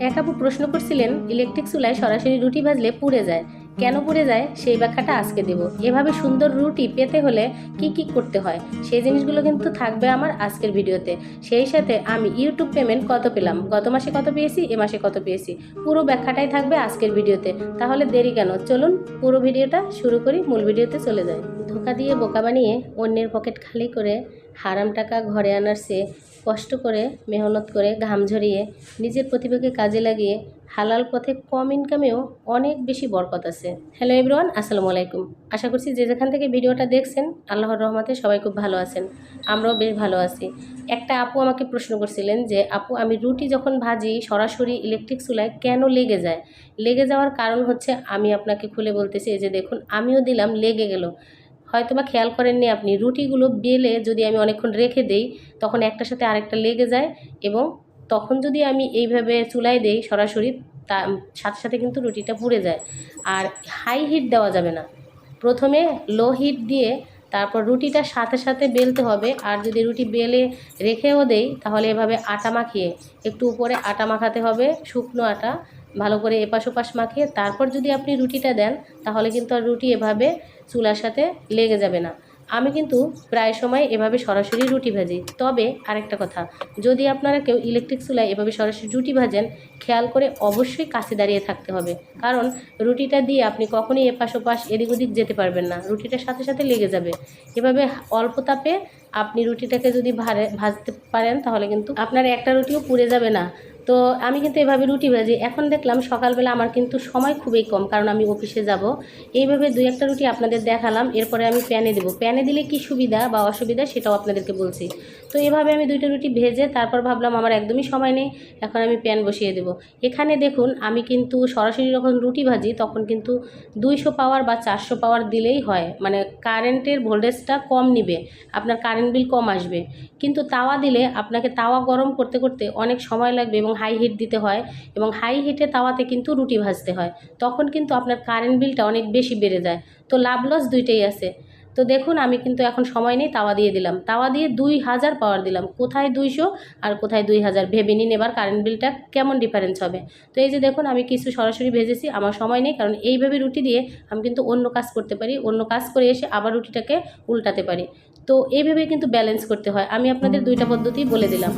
এক আপু প্রশ্ন করছিলেন ইলেকট্রিক চুলায় সরাসরি রুটি ভাজলে পুড়ে যায় কেন পুড়ে যায়? সেই ব্যাখ্যাটা আজকে দেব। এভাবে সুন্দর রুটি পেতে হলে কি কি করতে হয়? সেই জিনিসগুলো কিন্তু থাকবে আমার আজকের ভিডিওতে। সেই সাথে আমি ইউটিউব পেমেন্ট কত পেলাম? গত মাসে কত পেয়েছি? এ মাসে কত পেয়েছি? পুরো ব্যাখ্যাটাই থাকবে আজকের ভিডিওতে। তাহলে দেরি কেন? চলুন পুরো ভিডিওটা শুরু করি, মূল ভিডিওতে চলে যাই। ধোকা দিয়ে বোকা বানিয়ে অন্যের পকেট খালি করে হারাম টাকা ঘরে আনার চেয়ে কষ্ট করে, মেহনত করে ঘাম ঝরিয়ে, নিজের প্রতিভাকে কাজে লাগিয়ে হালাল পথে কম ইনকামেও অনেক বেশি বরকত আছে। হ্যালো এভরিওয়ান আসসালামু আলাইকুম। আশা করছি যে যেখান থেকে ভিডিওটা দেখছেন, আল্লাহর রহমতে সবাই খুব ভালো আছেন। আমরাও বেশ ভালো আছি। একটা আপু আমাকে প্রশ্ন করছিলেন যে, আপু, আমি রুটি যখন ভাজি, সরাসরি ইলেকট্রিক চুলায় কেন লেগে যায়? লেগে যাওয়ার কারণ হচ্ছে, আমি আপনাকে খুলে বলতেছি, এই যে দেখুন, আমিও দিলাম, লেগে গেল। হয়তো বা খেয়াল করেননি আপনি, রুটিগুলো বেলে যদি আমি অনেকক্ষণ রেখে দেই, তখন একটার সাথে আরেকটা লেগে যায় এবং তখন যদি আমি এইভাবে চুলায় দেই সরাসরি, তা সাথে সাথে কিন্তু রুটিটা পুড়ে যায়। আর হাই হিট দেওয়া যাবে না। প্রথমে লো হিট দিয়ে তারপর রুটিটা সাথে সাথে বেলতে হবে। আর যদি রুটি বেলে রেখেও দেই, তাহলে এভাবে আটা মাখিয়ে একটু উপরে আটা মাখাতে হবে, শুকনো আটা, ভালো করে এপাশ ওপাশ মাখিয়ে। তারপর যদি আপনি রুটিটা দেন, তাহলে কিন্তু আর রুটি এভাবে চুলার সাথে লেগে যাবে না। আমি কিন্তু প্রায় সময় এভাবে সরাসরি রুটি ভাজি। তবে আরেকটা কথা, যদি আপনারা কেউ ইলেকট্রিক চুলায় এভাবে সরাসরি রুটি ভাজেন, খেয়াল করে অবশ্যই কাছে দাঁড়িয়ে থাকতে হবে। কারণ রুটিটা দিয়ে আপনি কখনই এপাশ ওপাশ, এদিক ওদিক যেতে পারবেন না। রুটিটার সাথে সাথে লেগে যাবে। এভাবে অল্প তাপে আপনি রুটিটাকে যদি ভাজতে পারেন, তাহলে কিন্তু আপনার একটা রুটিও পুড়ে যাবে না। তো আমি কিন্তু এভাবে রুটি ভাজি। এখন দেখলাম সকালবেলা আমার কিন্তু সময় খুবই কম, কারণ আমি অফিসে যাব। এইভাবে দুই একটা রুটি আপনাদের দেখালাম, এরপরে আমি প্যানে দেবো। প্যানে দিলে কি সুবিধা বা অসুবিধা সেটাও আপনাদেরকে বলছি। তো এভাবে আমি দুইটা রুটি ভেজে তারপর ভাবলাম আমার একদমই সময় নেই, এখন আমি প্যান বসিয়ে দেবো। এখানে দেখুন আমি কিন্তু সরাসরি যখন রুটি ভাজি তখন কিন্তু দুইশো পাওয়ার বা চারশো পাওয়ার দিলেই হয় মানে কারেন্টের ভোল্টেজটা কম নিবে, আপনার কারেন্ট বিল কম আসবে। কিন্তু তাওয়া দিলে আপনাকে তাওয়া গরম করতে করতে অনেক সময় লাগবে এবং হাই হিট দিতে হয় এবং হাই হিটে তাওয়াতে কিন্তু রুটি ভাজতে হয়, তখন কিন্তু আপনার কারেন্ট বিলটা অনেক বেশি বেড়ে যায়। তো লাভ লস দুইটাই আছে। তো দেখুন, আমি কিন্তু এখন সময় নেই, তাওয়া দিয়ে দিলাম। তাওয়া দিয়ে দুই হাজার পাওয়ার দিলাম। কোথায় দুইশো আর কোথায় দুই হাজার? ভেবে নিন এবার কারেন্ট বিলটা কেমন ডিফারেন্স হবে। তো এই যে দেখুন, আমি কিছু সরাসরি ভেজেছি, আমার সময় নেই, কারণ এইভাবে রুটি দিয়ে আমি কিন্তু অন্য কাজ করতে পারি, অন্য কাজ করে এসে আবার রুটিটাকে উল্টাতে পারি। তো এইভাবে কিন্তু ব্যালেন্স করতে হয়। আমি আপনাদের দুইটা পদ্ধতি বলে দিলাম।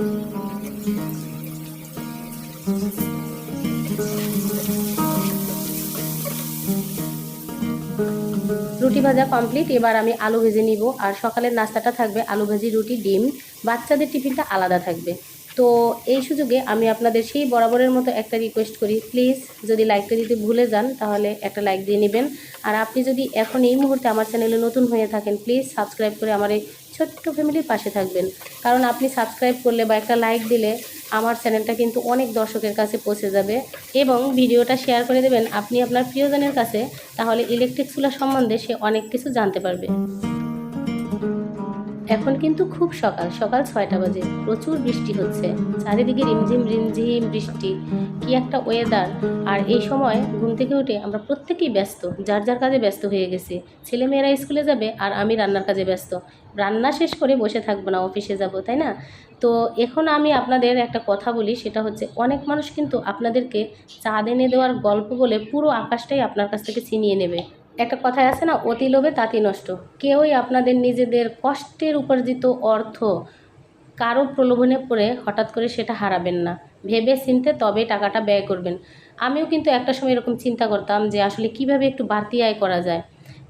রুটি ভাজা কমপ্লিট এবার আমি আলু ভেজে নিব। আর সকালের নাস্তাটা থাকবে আলু ভাজি, রুটি, ডিম। বাচ্চাদের টিফিনটা আলাদা থাকবে। তো এই সুযোগে আমি আপনাদের সেই বরাবরের মতো একটা রিকোয়েস্ট করি। প্লিজ যদি লাইকটা দিতে ভুলে যান, তাহলে একটা লাইক দিয়ে নেবেন। আর আপনি যদি এখন এই মুহূর্তে আমার চ্যানেলে নতুন হয়ে থাকেন প্লিজ সাবস্ক্রাইব করে আমার এই ছোট্ট ফ্যামিলির পাশে থাকবেন। কারণ আপনি সাবস্ক্রাইব করলে বা একটা লাইক দিলে আমার চ্যানেলটা কিন্তু অনেক দর্শকের কাছে পৌঁছে যাবে এবং ভিডিওটা শেয়ার করে দেবেন আপনি আপনার প্রিয়জনের কাছে, তাহলে ইলেকট্রিক চুলা সম্বন্ধে সে অনেক কিছু জানতে পারবে। এখন কিন্তু খুব সকাল সকাল ছয়টা বাজে। প্রচুর বৃষ্টি হচ্ছে। চারিদিকে রিমঝিম রিমঝিম বৃষ্টি। কি একটা ওয়েদার আর এই সময় ঘুম থেকে উঠে আমরা প্রত্যেকেই ব্যস্ত। যার যার কাজে ব্যস্ত হয়ে গেছি। ছেলেমেয়েরা স্কুলে যাবে আর আমি রান্নার কাজে ব্যস্ত। রান্না শেষ করে বসে থাকব না অফিসে যাব, তাই না? তো এখন আমি আপনাদের একটা কথা বলি, সেটা হচ্ছে অনেক মানুষ কিন্তু আপনাদেরকে চাঁদ এনে দেওয়ার গল্প বলে পুরো আকাশটাই আপনার কাছ থেকে ছিনিয়ে নেবে। একটা কথায় আছে না, অতি লোভে তাঁতি নষ্ট। কেউই আপনাদের নিজেদের কষ্টের উপার্জিত অর্থ কারও প্রলোভনে পড়ে হঠাৎ করে সেটা হারাবেন না। ভেবে চিনতে তবে টাকাটা ব্যয় করবেন। আমিও কিন্তু একটা সময় এরকম চিন্তা করতাম যে আসলে কীভাবে একটু বাড়তি আয় করা যায়।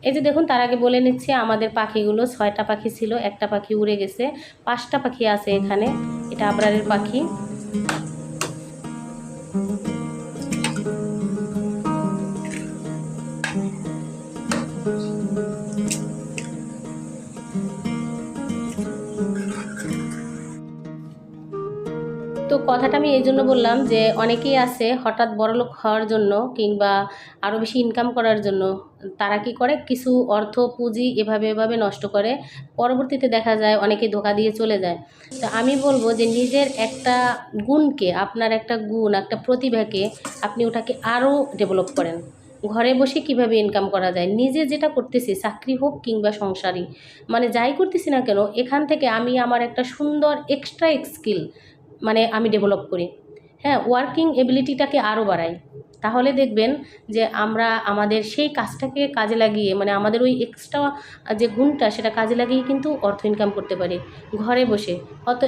এই যে দেখুন, তার আগে বলে নিচ্ছে, আমাদের পাখিগুলো ছয়টা পাখি ছিল, একটা পাখি উড়ে গেছে, পাঁচটা পাখি আছে এখানে। এটা আবরারের পাখি। তো কথাটা আমি এই জন্য বললাম যে অনেকেই আছে হঠাৎ বড়লোক হওয়ার জন্য কিংবা আরও বেশি ইনকাম করার জন্য। তারা কি করে? কিছু অর্থ পুঁজি এভাবে এভাবে নষ্ট করে। পরবর্তীতে দেখা যায় অনেকে ধোকা দিয়ে চলে যায়। তো আমি বলব যে নিজের একটা গুণকে, আপনার একটা গুণ, একটা প্রতিভাকে আপনি ওটাকে আরও ডেভেলপ করেন। ঘরে বসে কীভাবে ইনকাম করা যায়? নিজে যেটা করতেছি, চাকরি হোক কিংবা সংসারই। মানে যাই করতেছি না কেন, এখান থেকে আমি আমার একটা সুন্দর এক্সট্রা স্কিল মানে আমি ডেভেলপ করি। হ্যাঁ ওয়ার্কিং এবিলিটিটাকে আরও বাড়াই। তাহলে দেখবেন যে আমরা আমাদের সেই কাজটাকে কাজে লাগিয়ে মানে আমাদের ওই এক্সট্রা যে গুণটা সেটা কাজে লাগিয়ে কিন্তু অর্থ ইনকাম করতে পারি, ঘরে বসে। অত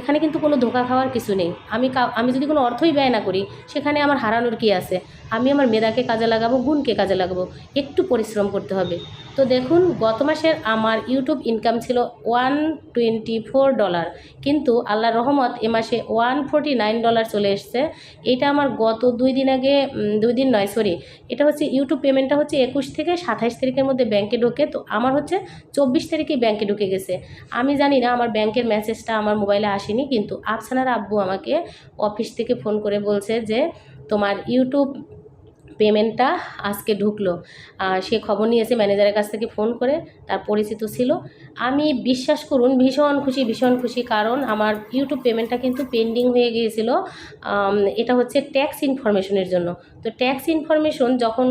এখানে কিন্তু কোনো ধোকা খাওয়ার কিছু নেই। আমি আমি যদি কোনো অর্থই ব্যয় না করি, সেখানে আমার হারানোর কি আছে? আমি আমার মেধাকে কাজে লাগাবো, গুণকে কাজে লাগাবো, একটু পরিশ্রম করতে হবে। তো দেখুন, গত মাসের আমার ইউটিউব ইনকাম ছিল ওয়ান টোয়েন্টি ফোর ডলার কিন্তু আল্লাহর রহমত এ মাসে ওয়ান ফোরটি নাইন ডলার চলে এসছে। এটা আমার গত দুই দিন আগে দুই দিন নয় সরি এটা হচ্ছে ইউটিউব পেমেন্টটা হচ্ছে একুশ থেকে সাতাইশ তারিখের মধ্যে ব্যাংকে ঢোকে। তো আমার হচ্ছে চব্বিশ তারিখে ব্যাংকে ঢুকে গেছে। আমি জানি না আমার ব্যাংকের মেসেজটা আমার মোবাইলে আসেনি, কিন্তু আফসানার আব্বু আমাকে অফিস থেকে ফোন করে বলছে যে তোমার ইউটিউব পেমেন্টটা আজকে ঢুকলো। আহ, সে খবর নিয়েছে ম্যানেজারের কাছ থেকে ফোন করে তার পরিচিত ছিল। আমি বিশ্বাস করুন ভীষণ খুশি ভীষণ খুশি। কারণ আমার ইউটিউব পেমেন্টটা কিন্তু পেন্ডিং হয়ে গিয়েছিল এটা হচ্ছে ট্যাক্স ইনফরমেশনের জন্য। তো ট্যাক্স ইনফরমেশন যখন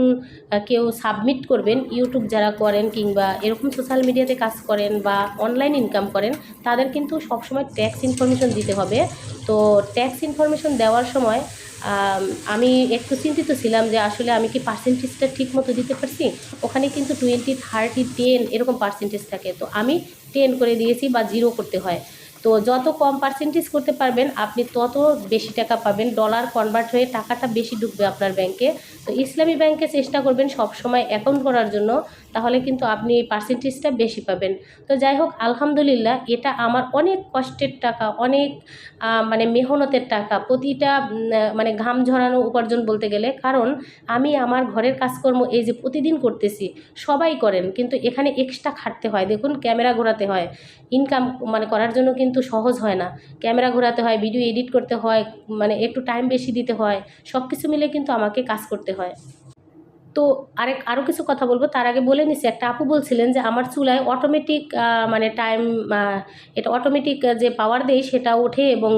কেউ সাবমিট করবেন ইউটিউব যারা করেন কিংবা এরকম সোশ্যাল মিডিয়াতে কাজ করেন বা অনলাইন ইনকাম করেন তাদের কিন্তু সবসময় ট্যাক্স ইনফরমেশন দিতে হবে। তো ট্যাক্স ইনফরমেশন দেওয়ার সময় আম, একটু চিন্তিত ছিলাম যে আসলে আমি কি পার্সেন্টেজটা ঠিক মতো দিতে পারছি? ওখানে কিন্তু টোয়েন্টি থার্টি টেন এরকম পার্সেন্টেজ থাকে। তো আমি টেন করে দিয়েছি বা জিরো করতে হয়। তো যত কম পার্সেন্টেজ করতে পারবেন, আপনি তত বেশি টাকা পাবেন। ডলার কনভার্ট হয়ে টাকাটা বেশি ঢুকবে আপনার ব্যাংকে তো ইসলামী ব্যাংকে চেষ্টা করবেন সব সময় অ্যাকাউন্ট করার জন্য, তাহলে কিন্তু আপনি পার্সেন্টেজটা বেশি পাবেন। তো যাই হোক, আলহামদুলিল্লাহ, এটা আমার অনেক কষ্টের টাকা, অনেক মানে মেহনতের টাকা, প্রতিটা মানে ঘাম ঝরানো উপার্জন বলতে গেলে। কারণ আমি আমার ঘরের কাজকর্ম এই যে প্রতিদিন করতেছি, সবাই করেন, কিন্তু এখানে এক্সট্রা খাটতে হয়। দেখুন, ক্যামেরা ঘোরাতে হয়। ইনকাম মানে করার জন্য কিন্তু সহজ হয় না। ক্যামেরা ঘোরাতে হয় ভিডিও এডিট করতে হয় মানে একটু টাইম বেশি দিতে হয় সব কিছু মিলে কিন্তু আমাকে কাজ করতে হয়। তো আরেক আরও কিছু কথা বলব। তার আগে বলে নিছি, একটা আপু বলছিলেন যে আমার চুলায় অটোমেটিক মানে টাইম এটা অটোমেটিক যে পাওয়ার দেয় সেটা ওঠে এবং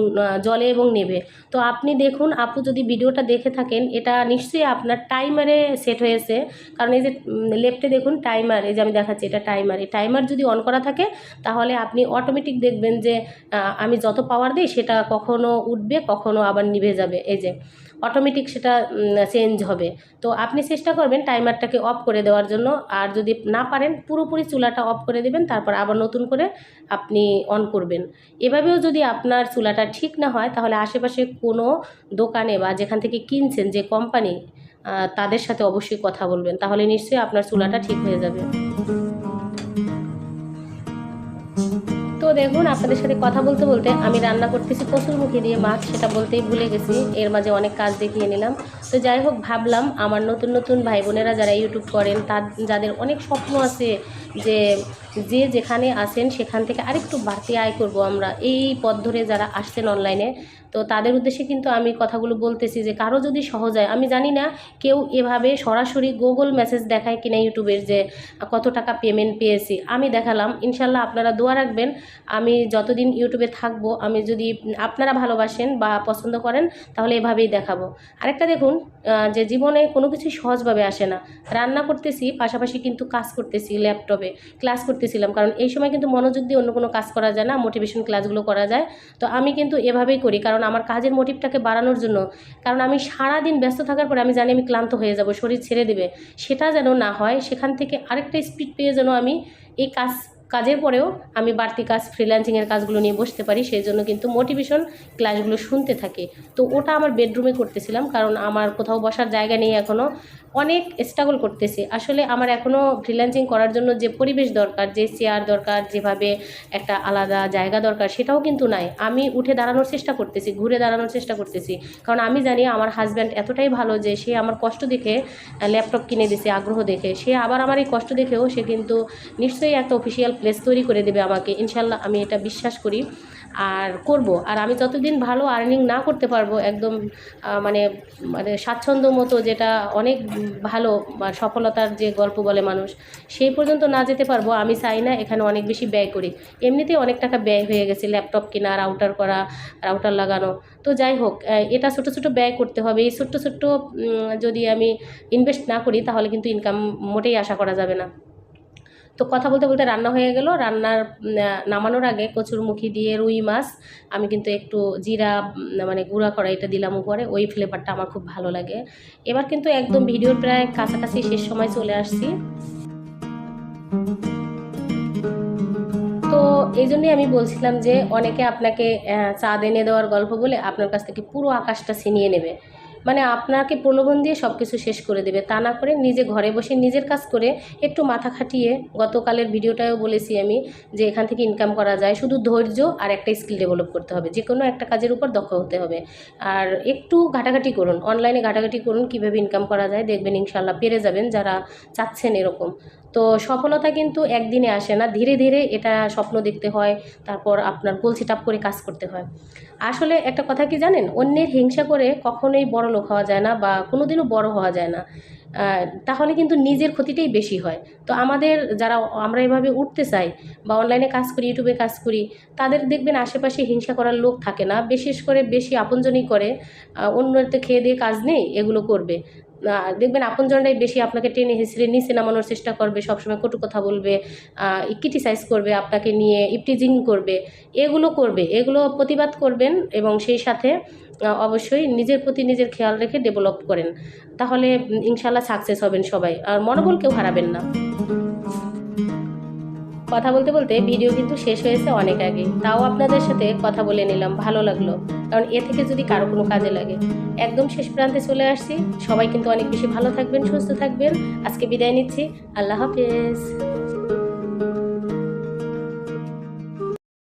জলে এবং নেবে। তো আপনি দেখুন, আপু যদি ভিডিওটা দেখে থাকেন, এটা নিশ্চয়ই আপনার টাইমারে সেট হয়েছে। কারণ এই যে লেফটে দেখুন টাইমার এই যে আমি দেখাচ্ছি, এটা টাইমার এই টাইমার যদি অন করা থাকে, তাহলে আপনি অটোমেটিক দেখবেন যে আমি যত পাওয়ার দিই সেটা কখনো উঠবে, কখনো আবার নিভে যাবে। এই যে অটোমেটিক সেটা চেঞ্জ হবে। তো আপনি চেষ্টা করবেন টাইমারটাকে অফ করে দেওয়ার জন্য। আর যদি না পারেন, পুরোপুরি চুলাটা অফ করে দেবেন, তারপর আবার নতুন করে আপনি অন করবেন। এভাবেও যদি আপনার চুলাটা ঠিক না হয়, তাহলে আশেপাশে কোনো দোকানে বা যেখান থেকে কিনছেন যে কোম্পানি তাদের সাথে অবশ্যই কথা বলবেন। তাহলে নিশ্চয়ই আপনার চুলাটা ঠিক হয়ে যাবে। দেখুন, আপনাদের সাথে কথা বলতে বলতে আমি রান্না করতেছি প্রচুর মুখে দিয়ে মাছ, সেটা বলতেই ভুলে গেছি। এর মাঝে অনেক কাজ দেখিয়ে নিলাম। তো যাই হোক, ভাবলাম আমার নতুন নতুন ভাই বোনেরা যারা ইউটিউব করেন, তার, যাদের অনেক স্বপ্ন আছে যে যে যেখানে আসেন সেখান থেকে আরেকটু বাড়তি আয় করব আমরা। এই পথ ধরে যারা আসছেন অনলাইনে তো তাদের উদ্দেশ্যে কিন্তু আমি কথাগুলো বলতেছি যে কারও যদি সহজ হয়, আমি জানি না কেউ এভাবে সরাসরি গুগল মেসেজ দেখায় কিনা ইউটিউবের যে কত টাকা পেমেন্ট পেয়েছি, আমি দেখালাম। ইনশাল্লাহ আপনারা দোয়া রাখবেন, আমি যতদিন ইউটিউবে থাকব, আমি যদি আপনারা ভালোবাসেন বা পছন্দ করেন, তাহলে এভাবেই দেখাবো। আরেকটা দেখুন যে জীবনে কোনো কিছু সহজভাবে আসে না। রান্না করতেছি, পাশাপাশি কিন্তু কাজ করতেছি ল্যাপটপে ক্লাস করতেছিলাম। কারণ এই সময় কিন্তু মনোযোগ দিয়ে অন্য কোনো কাজ করা যায় না মোটিভেশন ক্লাসগুলো করা যায়। তো আমি কিন্তু এভাবেই করি, কারণ আমার কাজের মোটিভটাকে বাড়ানোর জন্য, কারণ আমি সারা দিন ব্যস্ত থাকার পরে আমি জানি আমি ক্লান্ত হয়ে যাব, শরীর ছেড়ে দেবে। সেটা যেন না হয়, সেখান থেকে আরেকটা স্পিড পেয়ে যেন আমি এই কাজ কাজের পরেও আমি বাড়তি কাজ ফ্রিল্যান্সিংয়ের কাজগুলো নিয়ে বসতে পারি, সেই জন্য কিন্তু মোটিভেশন ক্লাসগুলো শুনতে থাকি। তো ওটা আমার বেডরুমে করতেছিলাম, কারণ আমার কোথাও বসার জায়গা নেই এখনও অনেক স্ট্রাগল করতেছি। আসলে আমার এখনও ফ্রিল্যান্সিং করার জন্য যে পরিবেশ দরকার, যে চেয়ার দরকার, যেভাবে একটা আলাদা জায়গা দরকার, সেটাও কিন্তু নাই। আমি উঠে দাঁড়ানোর চেষ্টা করতেছি, ঘুরে দাঁড়ানোর চেষ্টা করতেছি। কারণ আমি জানি আমার হাজব্যান্ড এতটাই ভালো যে সে আমার কষ্ট দেখে ল্যাপটপ কিনে দিছে, আগ্রহ দেখে। সে আবার আমার এই কষ্ট দেখেও সে কিন্তু নিশ্চয়ই একটা অফিসিয়াল প্লেস তৈরি করে দেবে আমাকে। ইনশাল্লাহ আমি এটা বিশ্বাস করি আর করব। আর আমি যতদিন ভালো আর্নিং না করতে পারব, একদম মানে মানে স্বাচ্ছন্দ্য মতো যেটা অনেক ভালো সফলতার যে গল্প বলে মানুষ, সেই পর্যন্ত না যেতে পারব। আমি চাই না এখানে অনেক বেশি ব্যয় করি। এমনিতেই অনেক টাকা ব্যয় হয়ে গেছে ল্যাপটপ কেনা রাউটার করা রাউটার লাগানো। তো যাই হোক এটা ছোটো ছোটো ব্যয় করতে হবে। এই ছোট্ট ছোট্ট যদি আমি ইনভেস্ট না করি, তাহলে কিন্তু ইনকাম মোটেই আশা করা যাবে না। তো কথা বলতে বলতে রান্না হয়ে গেল। রান্নার নামানোর আগে কচুর কচুরমুখী দিয়ে রুই মাছ আমি কিন্তু একটু জিরা মানে গুঁড়া করা এটা দিলাম উপরে ওই ফ্লেভারটা আমার খুব ভালো লাগে। এবার কিন্তু একদম ভিডিওর প্রায় কাছাকাছি শেষ সময় চলে আসছি। তো এই জন্যই আমি বলছিলাম যে অনেকে আপনাকে চাঁদ এনে দেওয়ার গল্প বলে আপনার কাছ থেকে পুরো আকাশটা ছিনিয়ে নেবে। মানে আপনাকে প্রলোভন দিয়ে সব কিছু শেষ করে দেবে। তা না করে নিজে ঘরে বসে নিজের কাজ করে একটু মাথা খাটিয়ে গতকালের ভিডিওটাও বলেছি আমি যে এখান থেকে ইনকাম করা যায়। শুধু ধৈর্য আর একটা স্কিল ডেভেলপ করতে হবে। যে কোনো একটা কাজের উপর দক্ষ হতে হবে। আর একটু ঘাটাঘাটি করুন। অনলাইনে ঘাটাঘাটি করুন কীভাবে ইনকাম করা যায়। দেখবেন ইনশাল্লাহ পেরে যাবেন যারা চাচ্ছেন এরকম। তো সফলতা কিন্তু একদিনে আসে না। ধীরে ধীরে এটা স্বপ্ন দেখতে হয়। তারপর আপনার গোল সেট করে কাজ করতে হয়। আসলে একটা কথা কি জানেন? অন্যের হিংসা করে কখনোই বড় লোক হওয়া যায় না বা কোনোদিনও বড় হওয়া যায় না। তাহলে কিন্তু নিজের ক্ষতিটাই বেশি হয়। তো আমাদের যারা আমরা এভাবে উঠতে চাই বা অনলাইনে কাজ করি ইউটিউবে কাজ করি, তাদের দেখবেন আশেপাশে হিংসা করার লোক থাকে না। বিশেষ করে বেশি আপনজনই করে অন্যতে খেয়ে দিয়ে কাজ নেই, এগুলো করবে। দেখবেন আপনজনরাই বেশি আপনাকে টেনে হেসড়ে নিচে নামানোর চেষ্টা করবে, সবসময় কটু কথা বলবে ক্রিটিসাইজ করবে, আপনাকে নিয়ে ইপটিজিং করবে, এগুলো করবে, এগুলো প্রতিবাদ করবেন এবং সেই সাথে অবশ্যই নিজের প্রতি নিজের খেয়াল রেখে ডেভেলপ করেন। তাহলে ইনশাল্লাহ সাকসেস হবেন সবাই। আর মনোবল কেউ হারাবেন না। কথা বলতে বলতে ভিডিও কিন্তু শেষ হয়েছে অনেক আগে। তাও আপনাদের সাথে কথা বলে নিলাম, ভালো লাগল। কারণ এ থেকে যদি কারও কোনো কাজে লাগে। একদম শেষ প্রান্তে চলে আসছি। সবাই কিন্তু অনেক বেশি ভালো থাকবেন, সুস্থ থাকবেন। আজকে বিদায় নিচ্ছি। আল্লাহ হাফেজ।